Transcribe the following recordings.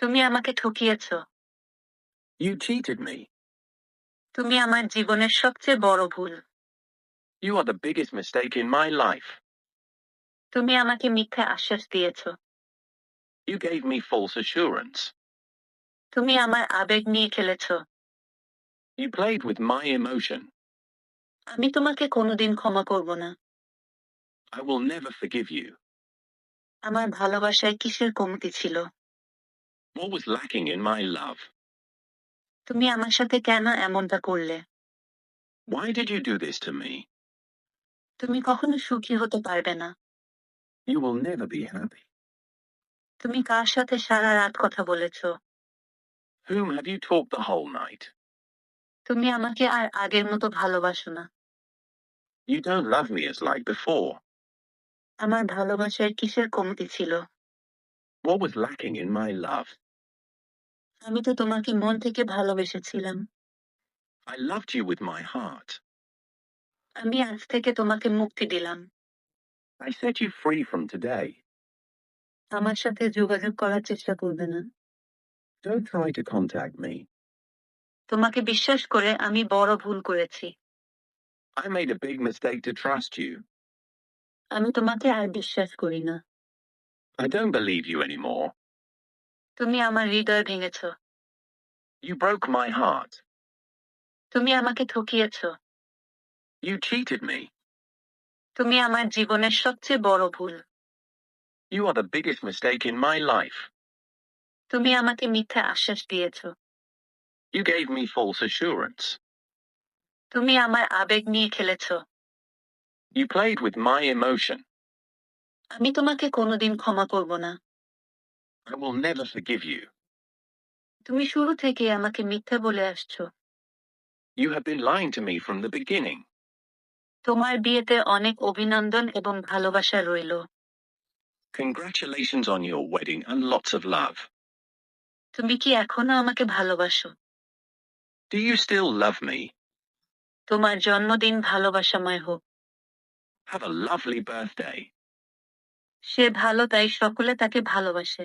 তুমি আমাকে ঠকিয়েছ। You cheated me তুমি আমার জীবনের সবচেয়ে বড় ভুল। You are the biggest mistake in my life তুমি আমাকে মিথ্যা আশ্বাস দিয়েছ। You gave me false assurance তুমি আমার আবেগ নিয়ে খেলেছ। You played with my emotion আমি তোমাকে কোনোদিন ক্ষমা করব না। I will never forgive you আমার ভালোবাসায় কিসের কমতি ছিল? What was lacking in my love? তুমি আমার সাথে কেন এমনটা করলে Why did you do this to me? তুমি কখনো সুখী হতে পারবে না You will never be happy. তুমি কার সাথে সারা রাত কথা বলেছ Whom have you talked the whole night? তুমি আমাকে আর আগের মতো ভালোবাসো না You don't love me as like before. আমার ভালোবাসায় কিসের কমতি ছিল What was lacking in my love? আমি তো তোমাকে মন থেকে ভালোবেসেছিলাম I loved you with my heart. আমি আজ থেকে তোমাকে মুক্তি দিলাম I set you free from today. আমার সাথে যোগাযোগ করার চেষ্টা করবে না Don't try to contact me. তোমাকে বিশ্বাস করে আমি বড় ভুল করেছি I made a big mistake to trust you. আমি তোমাকে আর বিশ্বাস করি না I don't believe you anymore. তুমি আমার হৃদয় ভেঙেছ You broke my heart. তুমি আমাকে ঠকিয়েছ You cheated me. তুমি আমার জীবনের সবচেয়ে বড় ভুল You are the biggest mistake in my life. তুমি আমাকে মিথ্যা আশ্বাস দিয়েছ You gave me false assurance. তুমি আমার আবেগ নিয়ে খেলেছ You played with my emotion. আমি তোমাকে কোনোদিন ক্ষমা করব না I will never forgive you. তুমি শুরু থেকে আমাকে মিথ্যা বলে আসছো। You have been lying to me from the beginning তোমার বিয়েতে অনেক অভিনন্দন এবং ভালোবাসা রইল। Congratulations on your wedding and lots of love তুমি কি এখনও আমাকে ভালোবাসো? Do you still love me তোমার জন্মদিন ভালোবাসাময় হোক। হ্যাভ আ লাভলি বার্থডে সে ভালো তাই সকলে তাকে ভালোবাসে।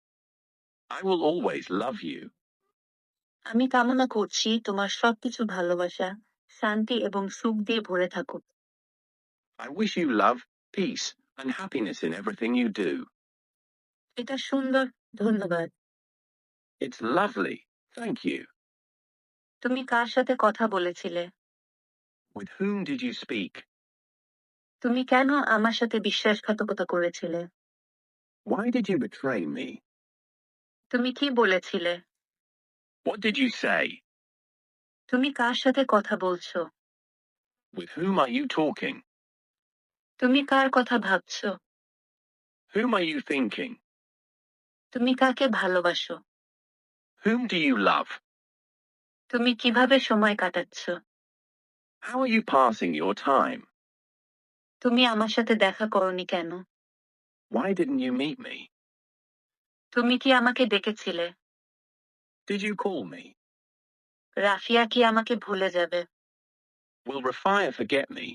I will always love you. আমি কামনা করছি তোমার সবকিছু ভালোবাসা শান্তি এবং সুখ দিয়ে ভরে থাকুক I wish you love, peace, and happiness in everything you do. এটা সুন্দর ধন্যবাদ It's lovely. Thank you. তুমি কার সাথে কথা বলেছিলে With whom did you speak? তুমি কেন আমার সাথে বিশ্বাসঘাতকতা করেছিলে Why did you betray me? তুমি কি বলেছিলে What did you say? তুমি কার সাথে কথা বলছো With whom are you talking? তুমি কার কথা ভাবছ Whom are you thinking? তুমি কাকে ভালোবাসো Whom do you love? তুমি কীভাবে সময় কাটাচ্ছ How are you passing your time? তুমি আমার সাথে দেখা করনি কেন Why didn't you meet me? তুমি কি আমাকে ডেকেছিলে Did you call me? Rafia কি আমাকে ভুলে যাবে Will Rafia forget me?